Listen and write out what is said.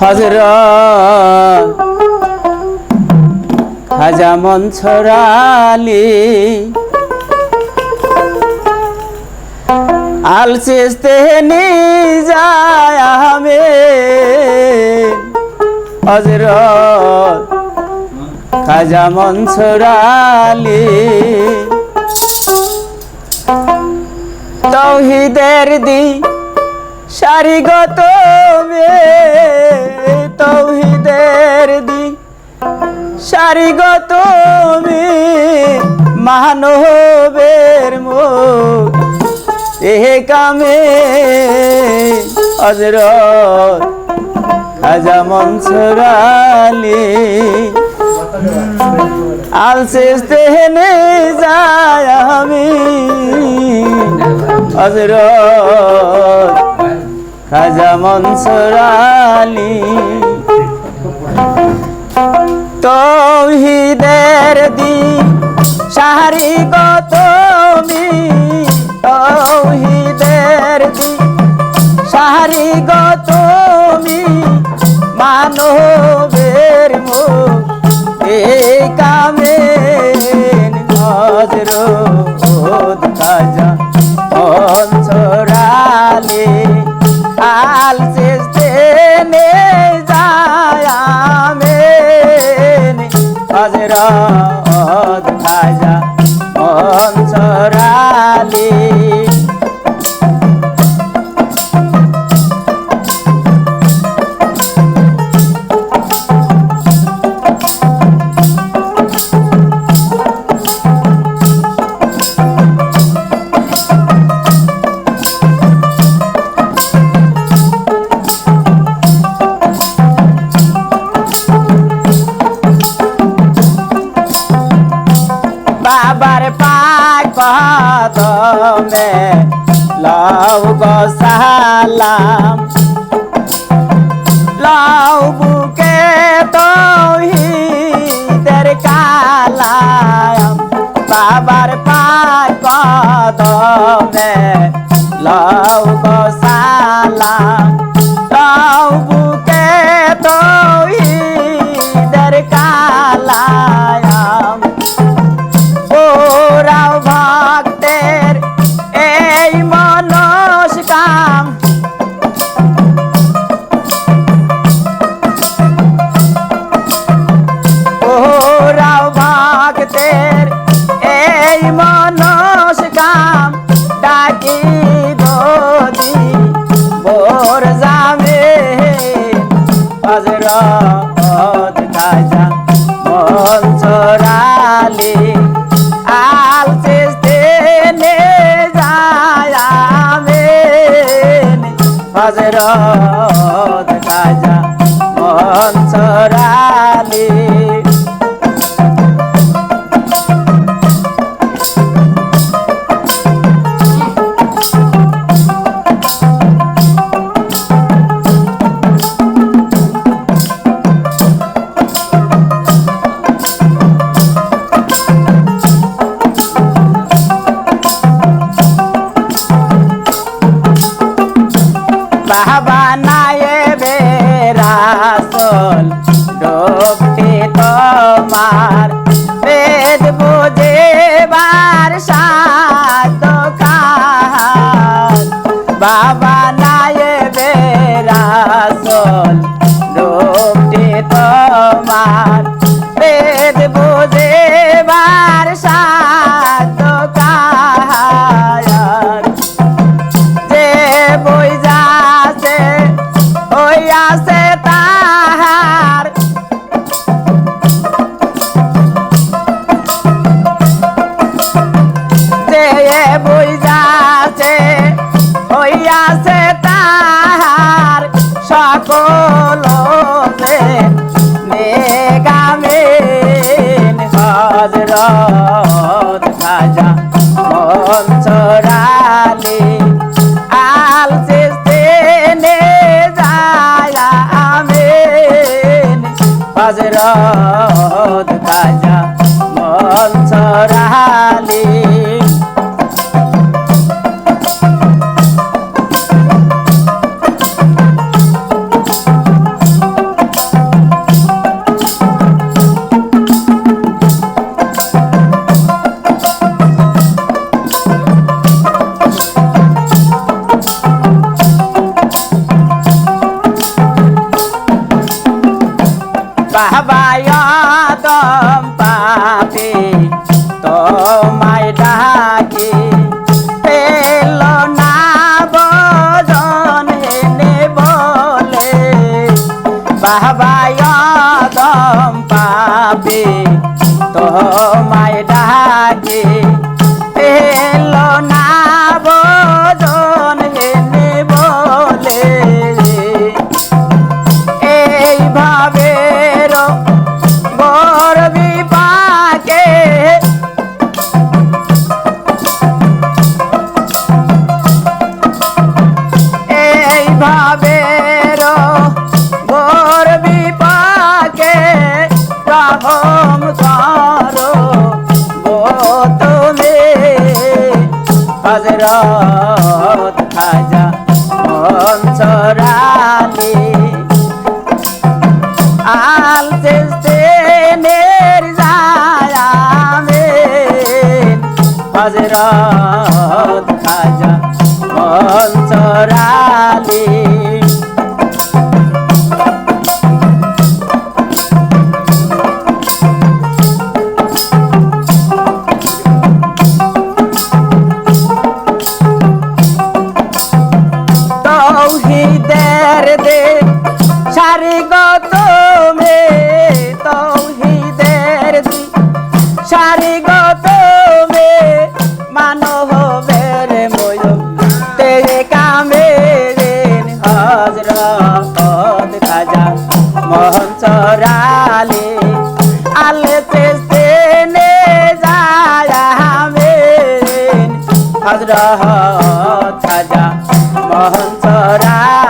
হজর খাজা মনসরালি আল চেস্তে যায় আহমে হজরত খাজা মনসরালি তৌহিদের দি সারিগত মে। সারিগত মে মানবের মুখ এ কামে হজরত খাজা মনসুরালি আল। হেনে যায় আমি হজরত খাজা তৌহিদের সাহারি কত মি তৌহিদের দি। সাহারি গত মি মানবের মুখ, এ কামে হজরত খাজা অঞ্চরালে আল চেষ্তে যায় আমেন। খাজা অঞ্চরালে বাবার পাক কদমে লও গো সালাম। লও বুকে তৌহিদের কালাম। বাবার পাক কদমে মনস কাম ডাকি দদি বোর যাবে হজরত খাজা মনসরালি আল চেষ্তে নে যায় আমেন খাজা মনসরালি আল চেষ্তে নে যায় আমেন। হজরত কথা হজরত খাজা মনসরালি আল তেস্তেনের জায়ামেন হজরত খাজা মনসরালি সারি গত মে তৌহিদের দি সারি মে মানবের ময় তেরে কামে হজরত খাজা মোহন চরালে আলে তেস্তে নে যায় হজরত খাজা মোহন চরালে।